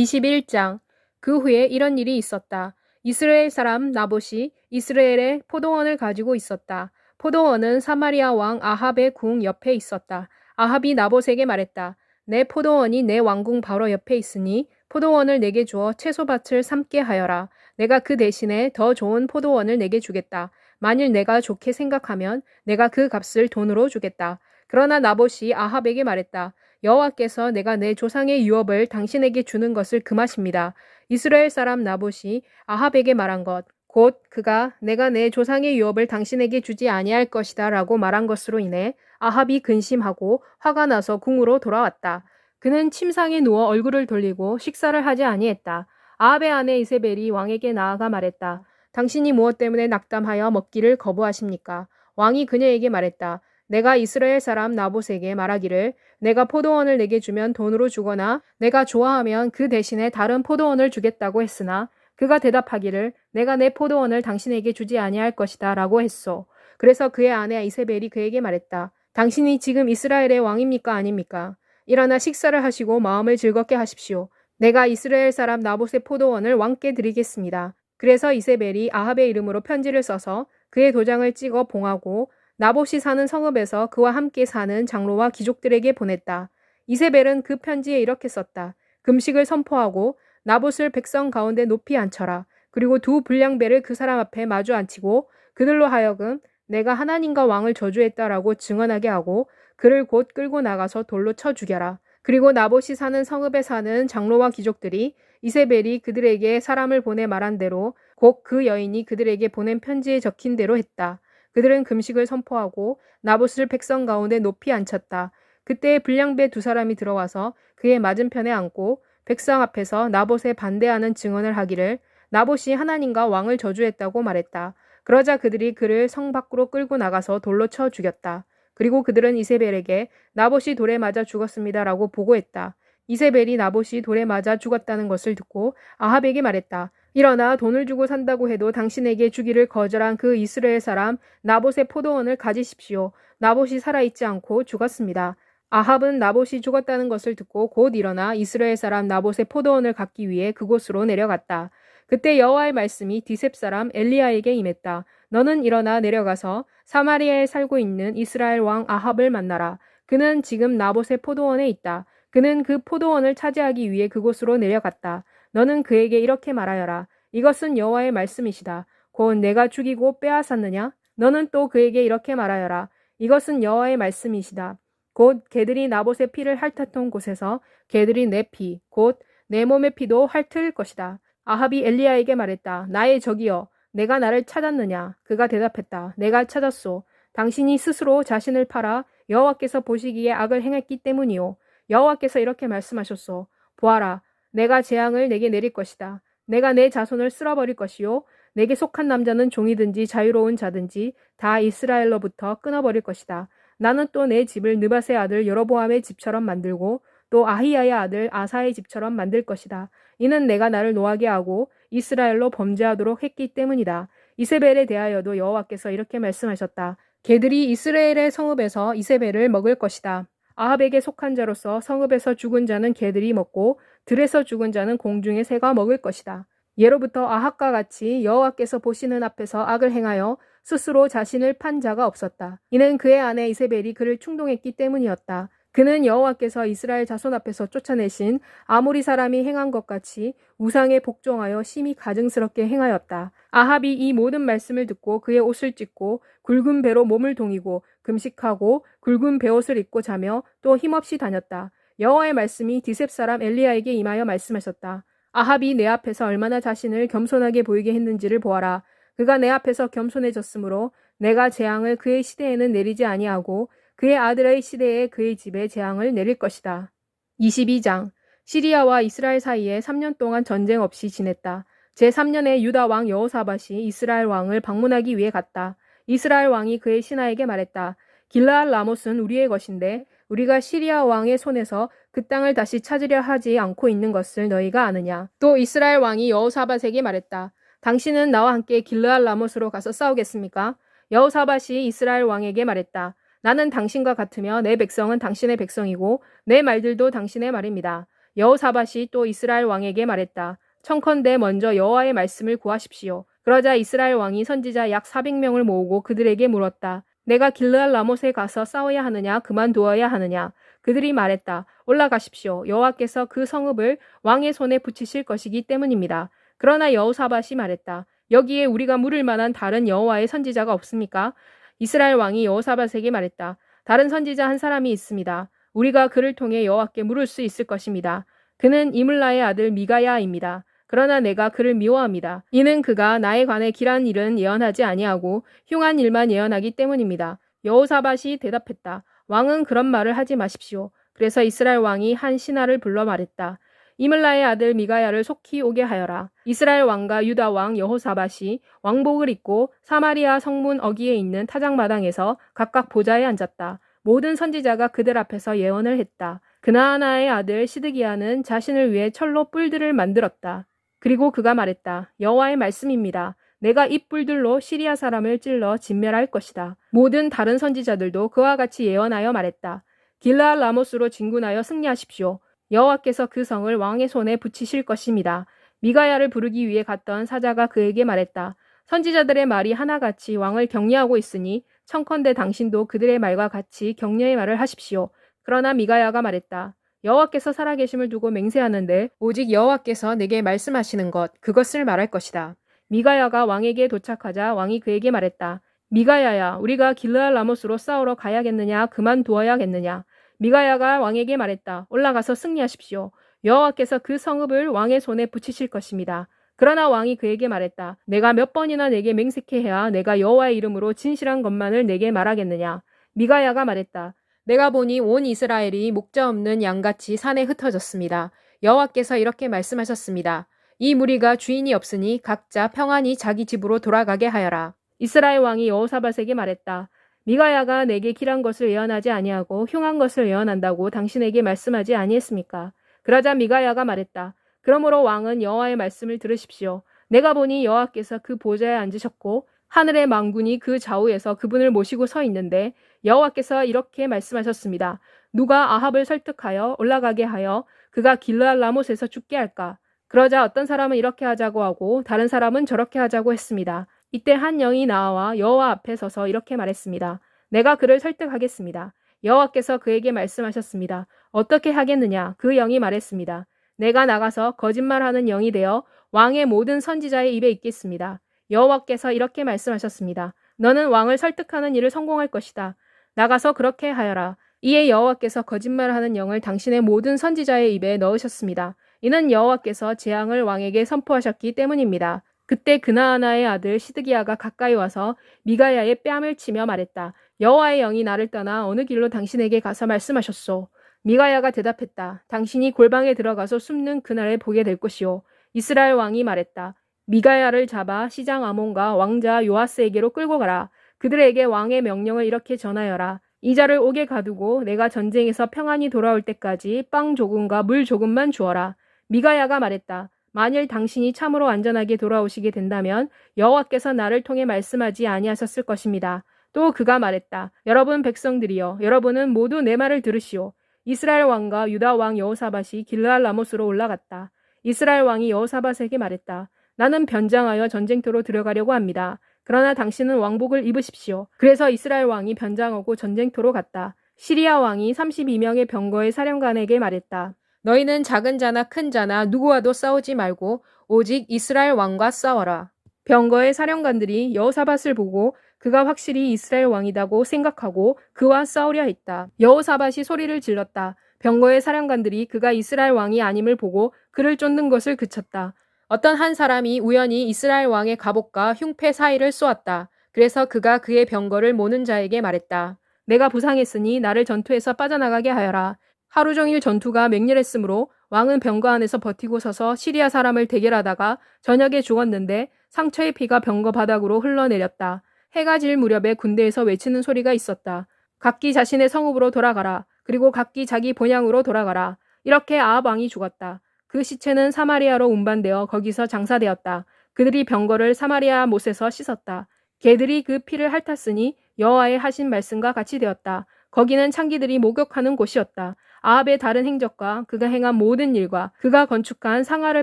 21장 그 후에 이런 일이 있었다. 이스라엘 사람 나봇이 이스라엘의 포도원을 가지고 있었다. 포도원은 사마리아 왕 아합의 궁 옆에 있었다. 아합이 나봇에게 말했다. 내 포도원이 내 왕궁 바로 옆에 있으니 포도원을 내게 주어 채소밭을 삼게 하여라. 내가 그 대신에 더 좋은 포도원을 내게 주겠다. 만일 내가 좋게 생각하면 내가 그 값을 돈으로 주겠다. 그러나 나봇이 아합에게 말했다. 여호와께서 내가 내 조상의 유업을 당신에게 주는 것을 금하십니다. 이스라엘 사람 나봇이 아합에게 말한 것, 곧 그가 내가 내 조상의 유업을 당신에게 주지 아니할 것이다 라고 말한 것으로 인해 아합이 근심하고 화가 나서 궁으로 돌아왔다. 그는 침상에 누워 얼굴을 돌리고 식사를 하지 아니했다. 아합의 아내 이세벨이 왕에게 나아가 말했다. 당신이 무엇 때문에 낙담하여 먹기를 거부하십니까? 왕이 그녀에게 말했다. 내가 이스라엘 사람 나봇에게 말하기를 내가 포도원을 내게 주면 돈으로 주거나 내가 좋아하면 그 대신에 다른 포도원을 주겠다고 했으나 그가 대답하기를 내가 내 포도원을 당신에게 주지 아니할 것이다 라고 했소. 그래서 그의 아내 이세벨이 그에게 말했다. 당신이 지금 이스라엘의 왕입니까 아닙니까? 일어나 식사를 하시고 마음을 즐겁게 하십시오. 내가 이스라엘 사람 나봇의 포도원을 왕께 드리겠습니다. 그래서 이세벨이 아합의 이름으로 편지를 써서 그의 도장을 찍어 봉하고 나봇이 사는 성읍에서 그와 함께 사는 장로와 귀족들에게 보냈다. 이세벨은 그 편지에 이렇게 썼다. 금식을 선포하고 나봇을 백성 가운데 높이 앉혀라. 그리고 두 불량배를 그 사람 앞에 마주 앉히고 그들로 하여금 내가 하나님과 왕을 저주했다라고 증언하게 하고 그를 곧 끌고 나가서 돌로 쳐 죽여라. 그리고 나봇이 사는 성읍에 사는 장로와 귀족들이 이세벨이 그들에게 사람을 보내 말한 대로 곧 그 여인이 그들에게 보낸 편지에 적힌 대로 했다. 그들은 금식을 선포하고 나봇을 백성 가운데 높이 앉혔다. 그때 불량배 두 사람이 들어와서 그의 맞은편에 앉고 백성 앞에서 나봇에 반대하는 증언을 하기를 나봇이 하나님과 왕을 저주했다고 말했다. 그러자 그들이 그를 성 밖으로 끌고 나가서 돌로 쳐 죽였다. 그리고 그들은 이세벨에게 나봇이 돌에 맞아 죽었습니다라고 보고했다. 이세벨이 나봇이 돌에 맞아 죽었다는 것을 듣고 아합에게 말했다. 일어나 돈을 주고 산다고 해도 당신에게 주기를 거절한 그 이스라엘 사람 나봇의 포도원을 가지십시오. 나봇이 살아있지 않고 죽었습니다. 아합은 나봇이 죽었다는 것을 듣고 곧 일어나 이스라엘 사람 나봇의 포도원을 갖기 위해 그곳으로 내려갔다. 그때 여호와의 말씀이 디셉 사람 엘리야에게 임했다. 너는 일어나 내려가서 사마리아에 살고 있는 이스라엘 왕 아합을 만나라. 그는 지금 나봇의 포도원에 있다. 그는 그 포도원을 차지하기 위해 그곳으로 내려갔다. 너는 그에게 이렇게 말하여라. 이것은 여호와의 말씀이시다. 곧 내가 죽이고 빼앗았느냐? 너는 또 그에게 이렇게 말하여라. 이것은 여호와의 말씀이시다. 곧 개들이 나봇의 피를 핥았던 곳에서 개들이 내 피, 곧 내 몸의 피도 핥을 것이다. 아합이 엘리야에게 말했다. 나의 적이여, 내가 나를 찾았느냐? 그가 대답했다. 내가 찾았소. 당신이 스스로 자신을 팔아 여호와께서 보시기에 악을 행했기 때문이요. 여호와께서 이렇게 말씀하셨소. 보아라, 내가 재앙을 내게 내릴 것이다. 내가 내 자손을 쓸어버릴 것이요. 내게 속한 남자는 종이든지 자유로운 자든지 다 이스라엘로부터 끊어버릴 것이다. 나는 또 내 집을 느바세 아들 여로보암의 집처럼 만들고 또 아히야의 아들 아사의 집처럼 만들 것이다. 이는 내가 나를 노하게 하고 이스라엘로 범죄하도록 했기 때문이다. 이세벨에 대하여도 여호와께서 이렇게 말씀하셨다. 개들이 이스라엘의 성읍에서 이세벨을 먹을 것이다. 아합에게 속한 자로서 성읍에서 죽은 자는 개들이 먹고 들에서 죽은 자는 공중의 새가 먹을 것이다. 예로부터 아합과 같이 여호와께서 보시는 앞에서 악을 행하여 스스로 자신을 판 자가 없었다. 이는 그의 아내 이세벨이 그를 충동했기 때문이었다. 그는 여호와께서 이스라엘 자손 앞에서 쫓아내신 아무리 사람이 행한 것 같이 우상에 복종하여 심히 가증스럽게 행하였다. 아합이 이 모든 말씀을 듣고 그의 옷을 찢고 굵은 배로 몸을 동이고 금식하고 굵은 배옷을 입고 자며 또 힘없이 다녔다. 여호와의 말씀이 디셉 사람 엘리야에게 임하여 말씀하셨다. 아합이 내 앞에서 얼마나 자신을 겸손하게 보이게 했는지를 보아라. 그가 내 앞에서 겸손해졌으므로 내가 재앙을 그의 시대에는 내리지 아니하고 그의 아들의 시대에 그의 집에 재앙을 내릴 것이다. 22장 시리아와 이스라엘 사이에 3년 동안 전쟁 없이 지냈다. 제3년에 유다 왕 여호사밧이 이스라엘 왕을 방문하기 위해 갔다. 이스라엘 왕이 그의 신하에게 말했다. 길라알 라못은 우리의 것인데 우리가 시리아 왕의 손에서 그 땅을 다시 찾으려 하지 않고 있는 것을 너희가 아느냐. 또 이스라엘 왕이 여호사밧에게 말했다. 당신은 나와 함께 길르알 라못으로 가서 싸우겠습니까? 여호사밧이 이스라엘 왕에게 말했다. 나는 당신과 같으며 내 백성은 당신의 백성이고 내 말들도 당신의 말입니다. 여호사밧이 또 이스라엘 왕에게 말했다. 청컨대 먼저 여호와의 말씀을 구하십시오. 그러자 이스라엘 왕이 선지자 약 400명을 모으고 그들에게 물었다. 내가 길르알 라못에 가서 싸워야 하느냐 그만두어야 하느냐 그들이 말했다. 올라가십시오. 여호와께서 그 성읍을 왕의 손에 붙이실 것이기 때문입니다. 그러나 여호사밧이 말했다. 여기에 우리가 물을 만한 다른 여호와의 선지자가 없습니까? 이스라엘 왕이 여호사밧에게 말했다. 다른 선지자 한 사람이 있습니다. 우리가 그를 통해 여호와께 물을 수 있을 것입니다. 그는 이물라의 아들 미가야입니다. 그러나 내가 그를 미워합니다. 이는 그가 나에 관해 길한 일은 예언하지 아니하고 흉한 일만 예언하기 때문입니다. 여호사밧이 대답했다. 왕은 그런 말을 하지 마십시오. 그래서 이스라엘 왕이 한 신하를 불러 말했다. 이물라의 아들 미가야를 속히 오게 하여라. 이스라엘 왕과 유다 왕 여호사밧이 왕복을 입고 사마리아 성문 어기에 있는 타작마당에서 각각 보좌에 앉았다. 모든 선지자가 그들 앞에서 예언을 했다. 그나하나의 아들 시드기야는 자신을 위해 철로 뿔들을 만들었다. 그리고 그가 말했다. 여호와의 말씀입니다. 내가 이 뿔들로 시리아 사람을 찔러 진멸할 것이다. 모든 다른 선지자들도 그와 같이 예언하여 말했다. 길라알 라모스로 진군하여 승리하십시오. 여호와께서 그 성을 왕의 손에 붙이실 것입니다. 미가야를 부르기 위해 갔던 사자가 그에게 말했다. 선지자들의 말이 하나같이 왕을 격려하고 있으니 청컨대 당신도 그들의 말과 같이 격려의 말을 하십시오. 그러나 미가야가 말했다. 여호와께서 살아계심을 두고 맹세하는데 오직 여호와께서 내게 말씀하시는 것 그것을 말할 것이다. 미가야가 왕에게 도착하자 왕이 그에게 말했다. 미가야야 우리가 길르알 라모스로 싸우러 가야겠느냐 그만두어야겠느냐 미가야가 왕에게 말했다. 올라가서 승리하십시오. 여호와께서 그 성읍을 왕의 손에 붙이실 것입니다. 그러나 왕이 그에게 말했다. 내가 몇 번이나 내게 맹세케 해야 내가 여호와의 이름으로 진실한 것만을 내게 말하겠느냐. 미가야가 말했다. 내가 보니 온 이스라엘이 목자 없는 양같이 산에 흩어졌습니다. 여호와께서 이렇게 말씀하셨습니다. 이 무리가 주인이 없으니 각자 평안히 자기 집으로 돌아가게 하여라. 이스라엘 왕이 여호사밧에게 말했다. 미가야가 내게 길한 것을 예언하지 아니하고 흉한 것을 예언한다고 당신에게 말씀하지 아니했습니까? 그러자 미가야가 말했다. 그러므로 왕은 여호와의 말씀을 들으십시오. 내가 보니 여호와께서 그 보좌에 앉으셨고 하늘의 망군이 그 좌우에서 그분을 모시고 서 있는데 여호와께서 이렇게 말씀하셨습니다. 누가 아합을 설득하여 올라가게 하여 그가 길르알 라못에서 죽게 할까? 그러자 어떤 사람은 이렇게 하자고 하고 다른 사람은 저렇게 하자고 했습니다. 이때 한 영이 나와 여호와 앞에 서서 이렇게 말했습니다. 내가 그를 설득하겠습니다. 여호와께서 그에게 말씀하셨습니다. 어떻게 하겠느냐? 그 영이 말했습니다. 내가 나가서 거짓말하는 영이 되어 왕의 모든 선지자의 입에 있겠습니다. 여호와께서 이렇게 말씀하셨습니다. 너는 왕을 설득하는 일을 성공할 것이다. 나가서 그렇게 하여라. 이에 여호와께서 거짓말하는 영을 당신의 모든 선지자의 입에 넣으셨습니다. 이는 여호와께서 재앙을 왕에게 선포하셨기 때문입니다. 그때 그나하나의 아들 시드기야가 가까이 와서 미가야의 뺨을 치며 말했다. 여호와의 영이 나를 떠나 어느 길로 당신에게 가서 말씀하셨소. 미가야가 대답했다. 당신이 골방에 들어가서 숨는 그날을 보게 될 것이오. 이스라엘 왕이 말했다. 미가야를 잡아 시장 아몬과 왕자 요아스에게로 끌고 가라. 그들에게 왕의 명령을 이렇게 전하여라. 이자를 옥에 가두고 내가 전쟁에서 평안히 돌아올 때까지 빵 조금과 물 조금만 주어라. 미가야가 말했다. 만일 당신이 참으로 안전하게 돌아오시게 된다면 여호와께서 나를 통해 말씀하지 아니하셨을 것입니다. 또 그가 말했다. 여러분 백성들이여 여러분은 모두 내 말을 들으시오. 이스라엘 왕과 유다 왕 여호사밧이 길르알 라못으로 올라갔다. 이스라엘 왕이 여호사밧에게 말했다. 나는 변장하여 전쟁터로 들어가려고 합니다. 그러나 당신은 왕복을 입으십시오. 그래서 이스라엘 왕이 변장하고 전쟁터로 갔다. 시리아 왕이 32명의 병거의 사령관에게 말했다. 너희는 작은 자나 큰 자나 누구와도 싸우지 말고 오직 이스라엘 왕과 싸워라. 병거의 사령관들이 여호사밧을 보고 그가 확실히 이스라엘 왕이다고 생각하고 그와 싸우려 했다. 여호사밧이 소리를 질렀다. 병거의 사령관들이 그가 이스라엘 왕이 아님을 보고 그를 쫓는 것을 그쳤다. 어떤 한 사람이 우연히 이스라엘 왕의 갑옷과 흉패 사이를 쏘았다. 그래서 그가 그의 병거를 모는 자에게 말했다. 내가 부상했으니 나를 전투에서 빠져나가게 하여라. 하루 종일 전투가 맹렬했으므로 왕은 병거 안에서 버티고 서서 시리아 사람을 대결하다가 저녁에 죽었는데 상처의 피가 병거 바닥으로 흘러내렸다. 해가 질 무렵에 군대에서 외치는 소리가 있었다. 각기 자신의 성읍으로 돌아가라. 그리고 각기 자기 본향으로 돌아가라. 이렇게 아합 왕이 죽었다. 그 시체는 사마리아로 운반되어 거기서 장사되었다. 그들이 병거를 사마리아 못에서 씻었다. 개들이 그 피를 핥았으니 여호와의 하신 말씀과 같이 되었다. 거기는 창기들이 목욕하는 곳이었다. 아합의 다른 행적과 그가 행한 모든 일과 그가 건축한 상하를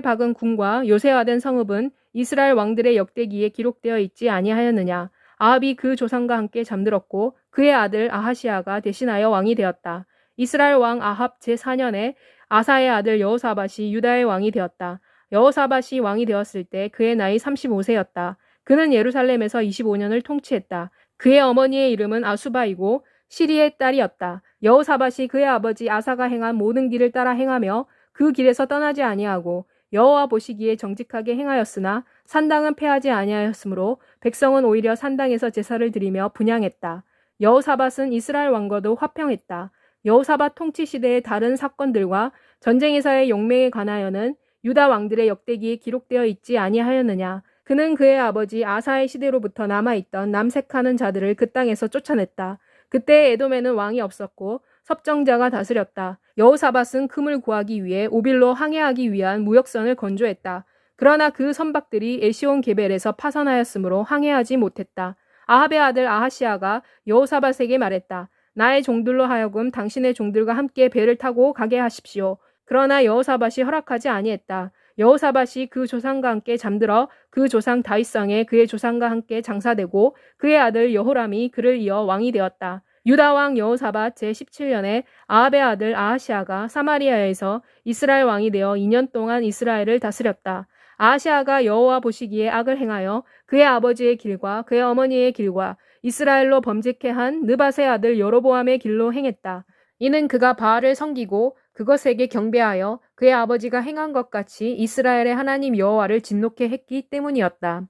박은 궁과 요새화된 성읍은 이스라엘 왕들의 역대기에 기록되어 있지 아니하였느냐. 아합이 그 조상과 함께 잠들었고 그의 아들 아하시아가 대신하여 왕이 되었다. 이스라엘 왕 아합 제4년에 아사의 아들 여호사밧이 유다의 왕이 되었다. 여호사밧이 왕이 되었을 때 그의 나이 35세였다. 그는 예루살렘에서 25년을 통치했다. 그의 어머니의 이름은 아수바이고 시리의 딸이었다. 여호사밧이 그의 아버지 아사가 행한 모든 길을 따라 행하며 그 길에서 떠나지 아니하고 여호와 보시기에 정직하게 행하였으나 산당은 패하지 아니하였으므로 백성은 오히려 산당에서 제사를 드리며 분양했다. 여호사밧은 이스라엘 왕과도 화평했다. 여호사밧 통치 시대의 다른 사건들과 전쟁에서의 용맹에 관하여는 유다 왕들의 역대기에 기록되어 있지 아니하였느냐. 그는 그의 아버지 아사의 시대로부터 남아있던 남색하는 자들을 그 땅에서 쫓아냈다. 그때 에돔에는 왕이 없었고 섭정자가 다스렸다. 여호사밧은 금을 구하기 위해 오빌로 항해하기 위한 무역선을 건조했다. 그러나 그 선박들이 에시온 게벨에서 파선하였으므로 항해하지 못했다. 아합의 아들 아하시아가 여호사밧에게 말했다. 나의 종들로 하여금 당신의 종들과 함께 배를 타고 가게 하십시오. 그러나 여호사밧이 허락하지 아니했다. 여호사밧이 그 조상과 함께 잠들어 그 조상 다윗성에 그의 조상과 함께 장사되고 그의 아들 여호람이 그를 이어 왕이 되었다. 유다 왕 여호사밧 제17년에 아합의 아들 아하시아가 사마리아에서 이스라엘 왕이 되어 2년 동안 이스라엘을 다스렸다. 아하시아가 여호와 보시기에 악을 행하여 그의 아버지의 길과 그의 어머니의 길과 이스라엘로 범죄케 한 느밧의 아들 여로보암의 길로 행했다. 이는 그가 바알을 섬기고 그것에게 경배하여 그의 아버지가 행한 것 같이 이스라엘의 하나님 여호와를 진노케 했기 때문이었다.